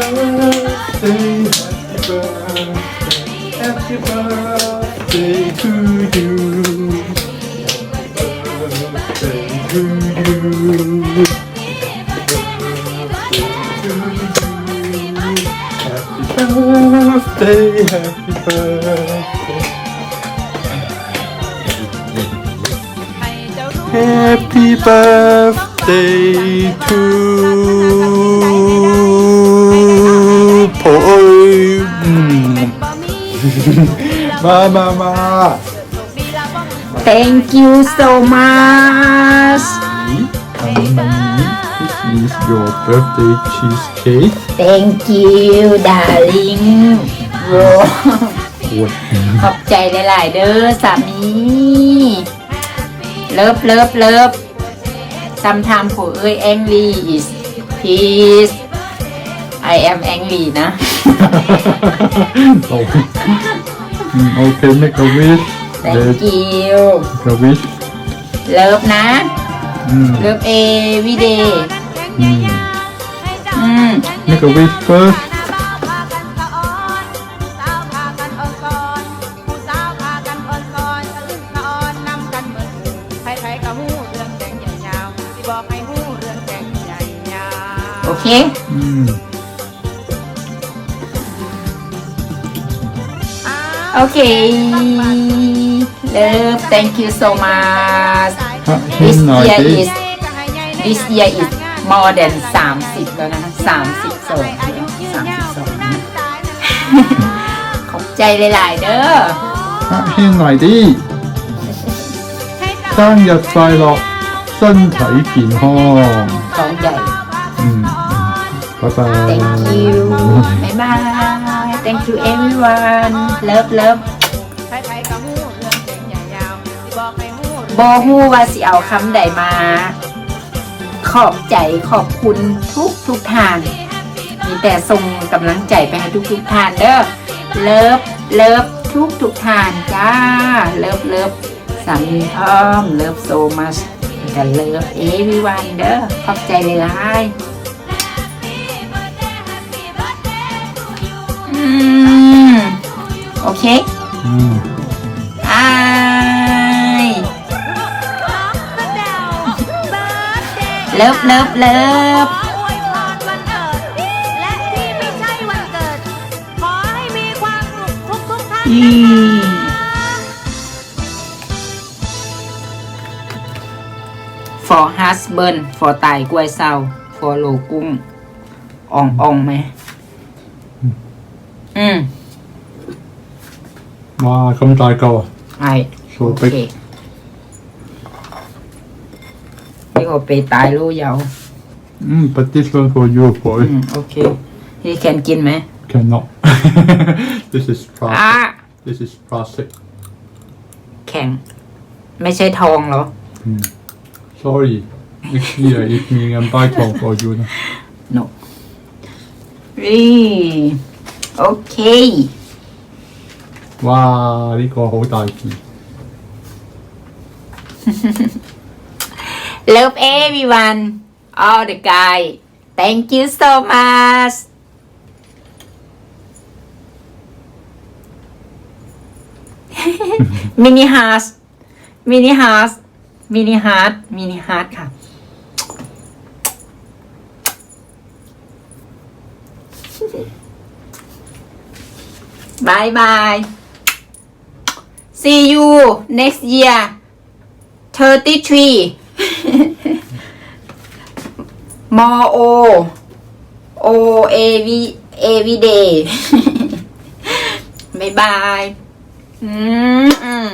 birthday, happy birthday, happy birthday to you. Happy Birthday to you. Birthday, happy birthday. Happy birthday to มีมามามาดีละบ่มี thank you so much อันนี้ this is your birthday cheesecake thank you darling bro โอ้ยขอบใจหลาย ๆ เด้อสามี เลิฟเลิฟเลิฟ sometimes ผู้เอ้ย angry is peace I am angry นะ โอ้ยอืมโอเค make a wish thank you make a wish เลิฟนะอืมเลิฟ every day อืม อืม make a wish first สาวพากันตะออนสาวพากันอ่อนก่อนผู้สาวพากันอ่อนก่อนตะลึงตะออนนำกันเหมือนใครๆก็ฮู้เรื่องแต่งใหญ่ยาวสิบอกให้ฮู้เรื่องแต่งใหญ่ยาวโอเค อืม โอเค เลิฟ thank you so much ฮะให้ this หน่อย year ดิ is this year is more than 30 แล้วนะคะ32 32นะ ขอบใจหลาย ๆ เด้อ ฮะให้หน่อยดิ生日快乐，身体健康。 ของใหญ่ 嗯，拜拜。 thank you บ๊ายบาย thank you everyone love love ใครๆก็ฮู้เรื่องแต่งใหญ่ยาวสิบอกให้ฮู้บอฮู้ว่าสิเอาคำใดมา ขอบใจขอบคุณทุกทุกทาน มีแต่ส่งกำลังใจไปให้ทุกทุกทานเด้อเลิฟเลิฟทุกทุกทานจ้าเลิฟเลิฟสามีทอมเลิฟโซมัชกันเลิฟเอวีวันเด้อขอบใจเลยไาย อืมโอเค嗯，อายเลิฟเลิฟเลิฟขออวยพรวันเกิดและที่ไม่ใช่วันเกิดขอให้มีความสุขทุกทุกๆท่านอืนะม for husband for ตายกล้วยเศร้า for โลกุ้งอ่องอ่องไหม อืม Maar komt daar al. ไอ Zo โอ pik. เคพี่โอไปตายรู้ยาว Mm, but this one for you, อื boy. มโอเคพี่แคนกินไหม Cannot. this is อะ plastic. This is plastic. แข็ง ไม่ใช่ทองเหรอ Sorry. Next year, if me can buy one for you. นี่ โอเค 哇，呢、个好大件。 Love everyone all the guy thank you so much mini heart mini heart mini heart mini heart ค่ะ Bye bye see you next year 33มอโอโอเอวีเอวีเดย์บายบาย อืมอืม